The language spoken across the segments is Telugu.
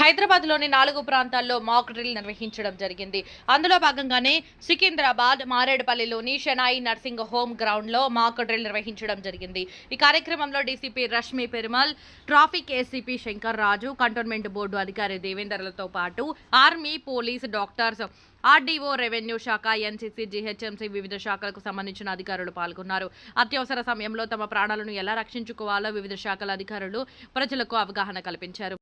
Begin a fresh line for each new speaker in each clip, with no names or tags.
హైదరాబాద్లోని నాలుగు ప్రాంతాల్లో మాక్ డ్రిల్ నిర్వహించడం జరిగింది. అందులో భాగంగానే సికింద్రాబాద్ మారేడుపల్లిలోని షెనాయి నర్సింగ్ హోమ్ గ్రౌండ్లో మాక్ డ్రిల్ నిర్వహించడం జరిగింది. ఈ కార్యక్రమంలో DCP Rashmi Perumal traffic ACP Shankar Raju cantonment board అధికారి దేవేందర్లతో పాటు army police doctors RDO revenue శాఖ ఎన్సీసీ జీహెచ్ఎంసీ వివిధ శాఖలకు సంబంధించిన అధికారులు పాల్గొన్నారు. అత్యవసర సమయంలో తమ ప్రాణాలను ఎలా రక్షించుకోవాలో వివిధ శాఖల అధికారులు ప్రజలకు అవగాహన కల్పించారు.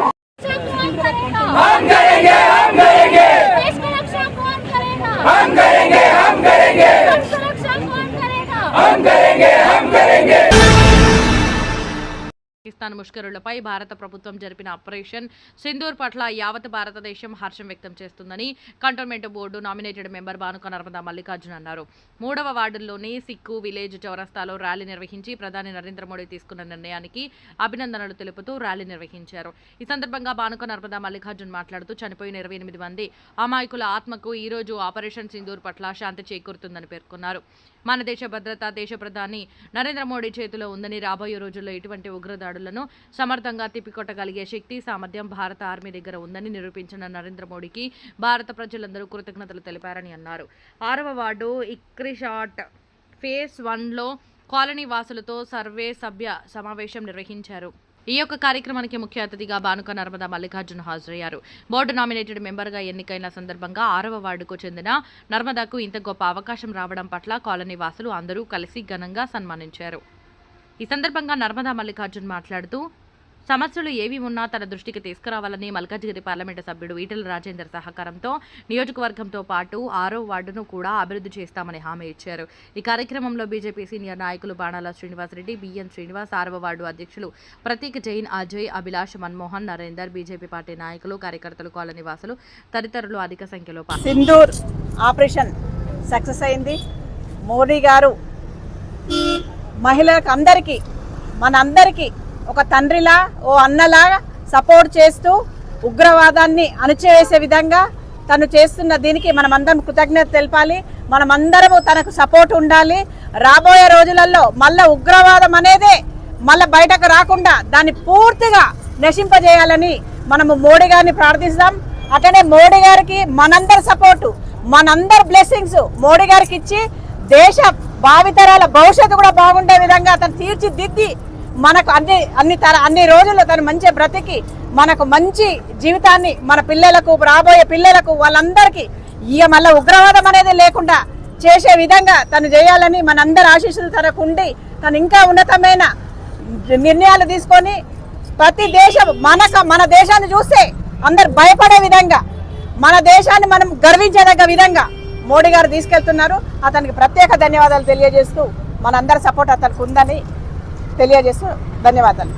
పాకిస్తాన్ ముష్కరులపై భారత ప్రభుత్వం జరిపిన ఆపరేషన్ సింధూర్ పట్ల యావత్ భారతదేశం హర్షం వ్యక్తం చేస్తుందని cantonment board nominated member Bhanuka Narmada Mallikarjun అన్నారు. మూడవ వార్డుల్లోని సిక్కు విలేజ్ చౌరస్తాలో ర్యాలీ నిర్వహించి ప్రధాని నరేంద్ర మోడీ తీసుకున్న నిర్ణయానికి అభినందనలు తెలుపుతూ ర్యాలీ నిర్వహించారు. ఈ సందర్భంగా భానుక నర్మదా మల్లికార్జున్ మాట్లాడుతూ చనిపోయిన ఇరవై ఎనిమిది మంది అమాయకుల ఆత్మకు ఈ రోజు ఆపరేషన్ సింధూర్ పట్ల శాంతి చేకూరుతుందని పేర్కొన్నారు. మన దేశ భద్రత దేశ ప్రధాని నరేంద్ర మోడీ చేతిలో ఉందని రాబోయే రోజుల్లో ఇటువంటి దాడులను సమర్థంగా తిప్పికొట్టగలిగే శక్తి సామర్థ్యం భారత ఆర్మీ దగ్గర ఉందని నిరూపించిన నరేంద్ర మోడీకి భారత ప్రజలందరూ కృతజ్ఞతలు తెలిపారని అన్నారు. ఆరవ వార్డు ఇక్రిషాట్ ఫేస్ వన్లో కాలనీ వాసులతో సర్వే సభ్య సమావేశం నిర్వహించారు. ఈ యొక్క కార్యక్రమానికి ముఖ్య అతిథిగా బానుక నర్మదా మల్లికార్జున హాజరయ్యారు. బోర్డు నామినేటెడ్ మెంబర్గా ఎన్నికైన సందర్భంగా ఆరవ వార్డుకు చెందిన నర్మదాకు ఇంత గొప్ప అవకాశం రావడం పట్ల కాలనీ వాసులు అందరూ కలిసి ఘనంగా సన్మానించారు. ఈ సందర్భంగా నర్మదా మల్లికార్జున్ మాట్లాడుతూ సమస్యలు ఏవి ఉన్నా తన దృష్టికి తీసుకురావాలని మల్కాజ్గిరి పార్లమెంటు సభ్యుడు ఈటెల రాజేందర్ సహకారంతో నియోజకవర్గంతో పాటు ఆరో వార్డును కూడా అభివృద్ధి చేస్తామని హామీ ఇచ్చారు ఈ కార్యక్రమంలో బీజేపీ సీనియర్ నాయకులు బాణాల శ్రీనివాసరెడ్డి బిఎన్ శ్రీనివాస్ ఆరవ వార్డు అధ్యక్షులు ప్రతీక్ జైన్ అజయ్ అభిలాష్ మన్మోహన్ నరేందర్ బీజేపీ పార్టీ నాయకులు కార్యకర్తలు కాలనీ వాసులు తదితరులు అధిక సంఖ్యలో పాల్గొన్నారు.
సింధూర్ ఆపరేషన్ సక్సెస్ అయింది మోడీ గారు మహిళలకు అందరికీ మనందరికీ ఒక తండ్రిలా ఓ అన్నలా సపోర్ట్ చేస్తూ ఉగ్రవాదాన్ని అణచివేసే విధంగా తను చేస్తున్న దీనికి మనమందరం కృతజ్ఞత తెలపాలి. మనమందరము తనకు సపోర్ట్ ఉండాలి. రాబోయే రోజులలో మళ్ళా ఉగ్రవాదం అనేదే మళ్ళా బయటకు రాకుండా దాన్ని పూర్తిగా నశింపజేయాలని మనము మోడీ గారిని ప్రార్థిస్తాం. అట్లనే మోడీ గారికి మనందరి సపోర్టు మనందరి బ్లెస్సింగ్స్ మోడీ గారికి ఇచ్చి దేశ భావితరాల భవిష్యత్తు కూడా బాగుండే విధంగా అతను తీర్చిదిద్ది మనకు అన్ని అన్ని తర అన్ని రోజులు తను మంచి బ్రతికి మనకు మంచి జీవితాన్ని మన పిల్లలకు రాబోయే పిల్లలకు వాళ్ళందరికీ ఇక మళ్ళీ ఉగ్రవాదం అనేది లేకుండా చేసే విధంగా తను చేయాలని మనందరి ఆశీస్సులు తనకు ఉండి తను ఇంకా ఉన్నతమైన నిర్ణయాలు తీసుకొని ప్రతి దేశం మనక మన దేశాన్ని చూస్తే అందరు భయపడే విధంగా మన దేశాన్ని మనం గర్వించదగ్గ విధంగా మోడీ గారు తీసుకెళ్తున్నారు. అతనికి ప్రత్యేక ధన్యవాదాలు తెలియజేస్తూ మనందరి సపోర్ట్ అతనికి ఉందని తెలియజేస్తూ ధన్యవాదాలు.